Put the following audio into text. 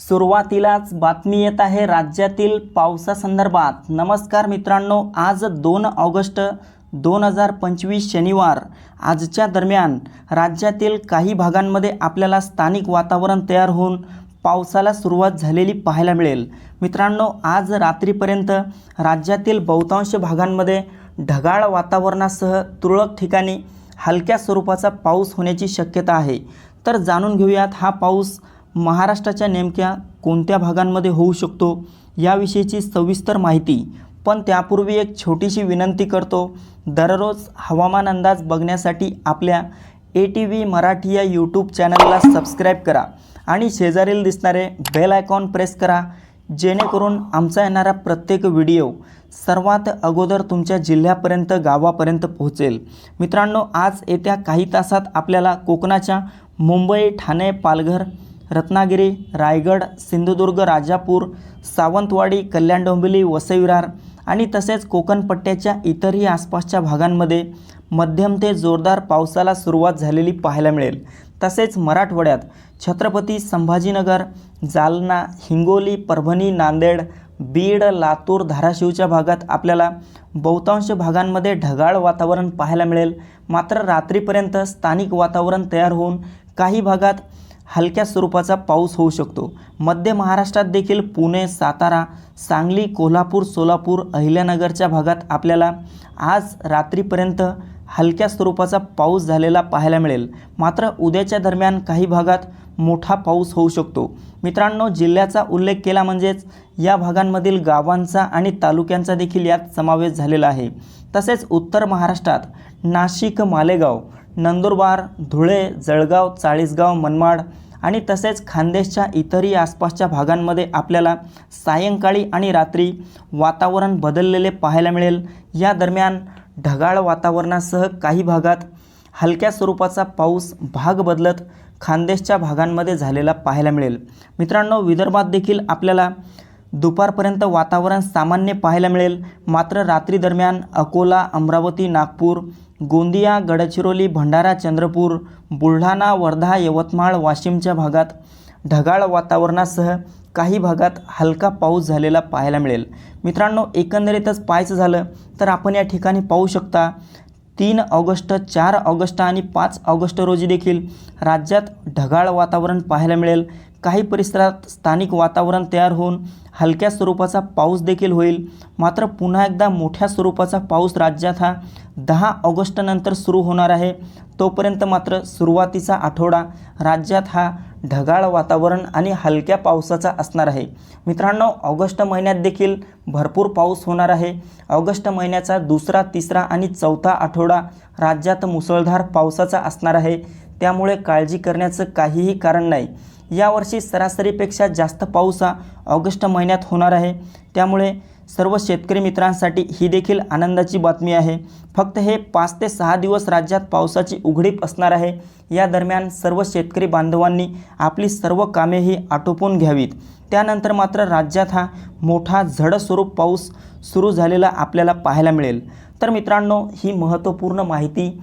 सुरुवातीलाच बातमी येत आहे राज्यातील पावसासंदर्भात. नमस्कार मित्रांनो आज दोन ऑगस्ट दोन हजार पंचवीस शनिवार. आजच्या दरम्यान राज्यातील काही भागांमध्ये आपल्याला स्थानिक वातावरण तयार होऊन पावसाला सुरुवात झालेली पाहायला मिळेल. मित्रांनो आज रात्रीपर्यंत राज्यातील बहुतांश भागांमध्ये ढगाळ वातावरणासह तुरळक ठिकाणी हलक्या स्वरूपाचा पाऊस होण्याची शक्यता आहे. तर जाणून घेऊयात हा पाऊस महाराष्ट्राच्या नेमक्या कोणत्या भागांमध्ये होऊ शकतो याविषयीची सविस्तर माहिती पण त्यापूर्वी एक छोटीशी विनंती करतो. दररोज हवामान अंदाज बघण्यासाठी आपल्या ए टी व्ही मराठी या यूट्यूब चॅनलला सबस्क्राईब करा आणि शेजारील दिसणारे बेल आयकॉन प्रेस करा जेणेकरून आमचा येणारा प्रत्येक व्हिडिओ सर्वात अगोदर तुमच्या जिल्ह्यापर्यंत गावापर्यंत पोहोचेल. मित्रांनो आज येत्या काही तासात आपल्याला कोकणाच्या मुंबई ठाणे पालघर रत्नागिरी रायगड सिंधुदुर्ग राजापूर सावंतवाडी कल्याण डोंबिवली वसईविरार आणि तसेच कोकण पट्ट्याच्या इतरही आसपासच्या भागांमध्ये मध्यम ते जोरदार पावसाला सुरुवात झालेली पाहायला मिळेल. तसेच मराठवाड्यात छत्रपती संभाजीनगर जालना हिंगोली परभणी नांदेड बीड लातूर धाराशिवच्या भागात आपल्याला बहुतांश भागांमध्ये ढगाळ वातावरण पाहायला मिळेल. मात्र रात्रीपर्यंत स्थानिक वातावरण तयार होऊन काही भागात हलक्या स्वरूपाचा पाऊस होऊ शकतो. मध्य महाराष्ट्रात देखील पुणे सातारा सांगली कोल्हापूर सोलापूर अहिल्यानगरच्या भागात आपल्याला आज रात्रीपर्यंत हलक्या स्वरूपाचा पाऊस झालेला पाहायला मिळेल. मात्र उद्याच्या दरम्यान काही भागात मोठा पाऊस होऊ शकतो. मित्रांनो जिल्ह्याचा उल्लेख केला म्हणजेच या भागांमधील गावांचा आणि तालुक्यांचा देखील यात समावेश झालेला आहे. तसेच उत्तर महाराष्ट्रात नाशिक मालेगाव नंदुरबार धुळे जळगाव चाळीसगाव मनमाड आणि तसेच खानदेशच्या इतरही आसपासच्या भागांमध्ये आपल्याला सायंकाळी आणि रात्री वातावरण बदललेले पाहायला मिळेल. या दरम्यान ढगाळ वातावरणासह काही भागात हलक्या स्वरूपाचा पाऊस भाग बदलत खानदेशच्या भागांमध्ये झालेला पाहायला मिळेल. मित्रांनो विदर्भात देखील आपल्याला दुपारपर्यंत वातावरण सामान्य पाहायला मिळेल. मात्र रात्री दरम्यान अकोला अमरावती नागपूर गोंदिया गडचिरोली भंडारा चंद्रपूर बुलढाणा वर्धा यवतमाळ वाशिमच्या भागात ढगाळ वातावरणासह काही भागात हलका पाऊस झालेला पाहायला मिळेल. मित्रांनो एकंदरीतच पाहायचं झालं तर आपण या ठिकाणी पाहू शकता तीन ऑगस्ट चार ऑगस्ट आणि पाच ऑगस्ट रोजी देखील राज्यात ढगाळ वातावरण पाहायला मिळेल. काही परिसरात स्थानिक वातावरण तयार होऊन हलक्या स्वरूपाचा पाऊस देखील होईल. मात्र पुन्हा एकदा मोठ्या स्वरूपाचा पाऊस राज्यात हा दहा ऑगस्टनंतर सुरू होणार आहे. तोपर्यंत मात्र सुरुवातीचा आठवडा राज्यात हा ढगाळ वातावरण आणि हलक्या पावसाचा असणार आहे. मित्रांनो ऑगस्ट महिन्यात देखील भरपूर पाऊस होणार आहे. ऑगस्ट महिन्याचा दुसरा तिसरा आणि चौथा आठवडा राज्यात मुसळधार पावसाचा असणार आहे. त्यामुळे काळजी करण्याचं काहीही कारण नाही. यावर्षी सरासरीपेक्षा जास्त पाऊस हा ऑगस्ट महिन्यात होणार आहे. त्यामुळे सर्व शेतकरी मित्रांसाठी ही देखील आनंदाची बातमी आहे. फक्त हे पाच ते सहा दिवस राज्यात पावसाची उघडीप असणार आहे. या दरम्यान सर्व शेतकरी बांधवांनी आपली सर्व कामे ही आटोपून घ्यावीत. त्यानंतर मात्र राज्यात हा मोठा जडस्वरूप पाऊस सुरू झालेला आपल्याला पाहायला मिळेल. तर मित्रांनो ही महत्त्वपूर्ण माहिती